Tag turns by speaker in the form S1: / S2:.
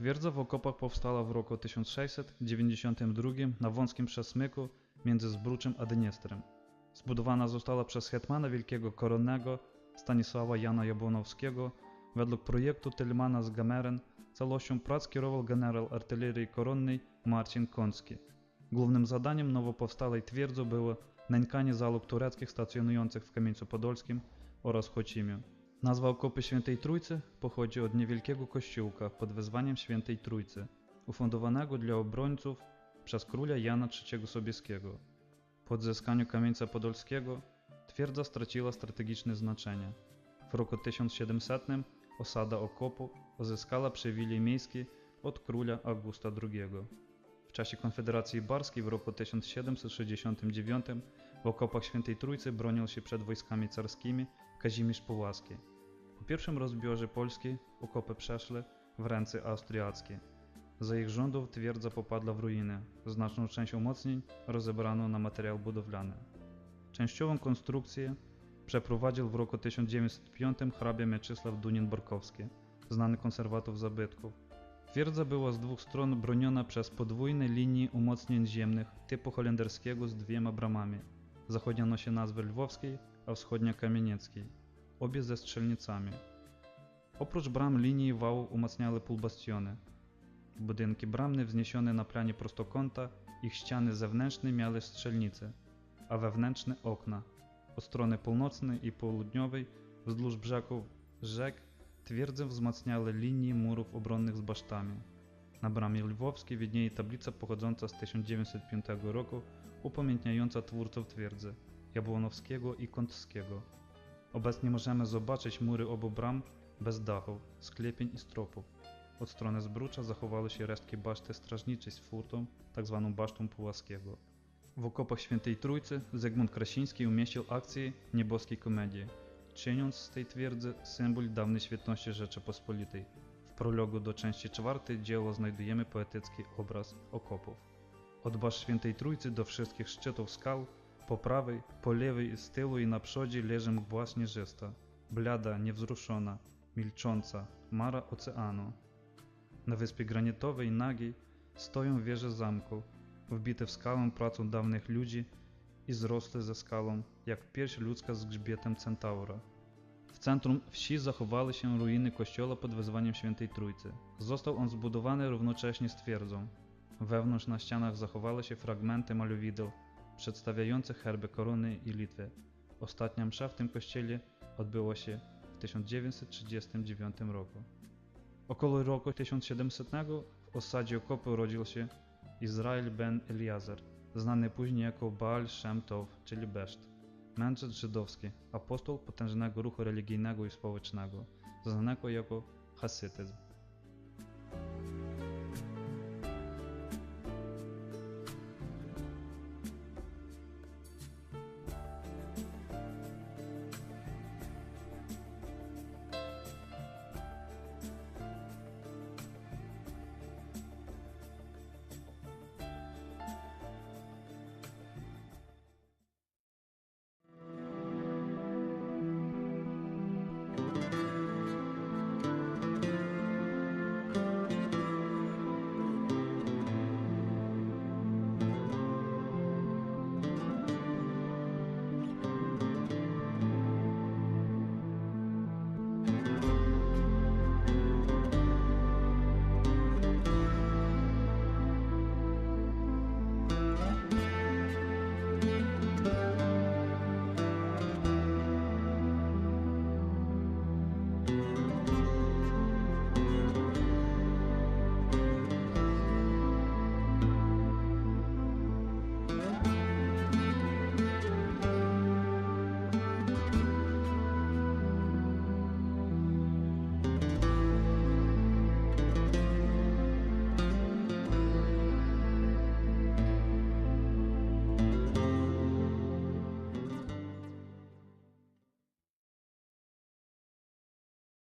S1: Twierdza w okopach powstała w roku 1692 na wąskim przesmyku między Zbruczem a Dniestrem. Zbudowana została przez hetmana wielkiego koronnego Stanisława Jana Jabłonowskiego według projektu Tylmana z Gameren. Całością prac kierował generał artylerii koronnej Marcin Konski. Głównym zadaniem nowo powstałej twierdzy było nękanie zalog tureckich stacjonujących w Kamieńcu Podolskim oraz Chocimiu. Nazwa Okopy Świętej Trójcy pochodzi od niewielkiego kościółka pod wezwaniem Świętej Trójcy, ufundowanego dla obrońców przez króla Jana III Sobieskiego. Po odzyskaniu Kamieńca Podolskiego twierdza straciła strategiczne znaczenie. W roku 1700 osada Okopu uzyskała przywilej miejski od króla Augusta II. W czasie Konfederacji Barskiej w roku 1769 w okopach Świętej Trójcy bronił się przed wojskami carskimi Kazimierz Pułaski. Pierwszym rozbiorze Polski okopy przeszły w ręce austriackie. Za ich rządów twierdza popadła w ruiny. Znaczną część umocnień rozebrano na materiał budowlany. Częściową konstrukcję przeprowadził w roku 1905 hrabia Mieczysław Dunin-Borkowski, znany konserwator zabytków. Twierdza była z dwóch stron broniona przez podwójne linie umocnień ziemnych typu holenderskiego z dwiema bramami. Zachodnia nosi nazwę Lwowskiej, a wschodnia Kamienieckiej, obie ze strzelnicami. Oprócz bram linii wału umacniały półbastiony. Budynki bramne wzniesione na planie prostokąta, ich ściany zewnętrzne miały strzelnice, a wewnętrzne okna. Od strony północnej i południowej wzdłuż brzegów rzek twierdzę wzmacniały linie murów obronnych z basztami. Na bramie lwowskiej widnieje tablica pochodząca z 1905 roku upamiętniająca twórców twierdzy Jabłonowskiego i Kątskiego. Obecnie możemy zobaczyć mury obu bram bez dachów, sklepień i stropów. Od strony Zbrucza zachowały się resztki baszty strażniczej z furtą, tzw. basztą Pułaskiego. W okopach Świętej Trójcy Zygmunt Krasiński umieścił akcję nieboskiej komedii, czyniąc z tej twierdzy symbol dawnej świetności Rzeczypospolitej. W prologu do części czwartej dzieła znajdujemy poetycki obraz okopów. Od basz Świętej Trójcy do wszystkich szczytów skał, po prawej, po lewej, z tyłu i na przodzie leży mgła śnieżysta, blada, niewzruszona, milcząca, mara oceanu. Na wyspie granitowej, nagiej, stoją wieże zamku, wbite w skałę pracą dawnych ludzi i zrosłe ze skalą, jak pierś ludzka z grzbietem centaura. W centrum wsi zachowały się ruiny kościoła pod wezwaniem Świętej Trójcy. Został on zbudowany równocześnie z twierdzą. Wewnątrz na ścianach zachowały się fragmenty malowideł przedstawiające herby Korony i Litwy. Ostatnia msza w tym kościele odbyła się w 1939 roku. Około roku 1700 w osadzie Okopy urodził się Izrael ben Eliezer, znany później jako Baal Shem Tov, czyli Beszt. Mędrzec żydowski, apostoł potężnego ruchu religijnego i społecznego, znanego jako hasytyzm.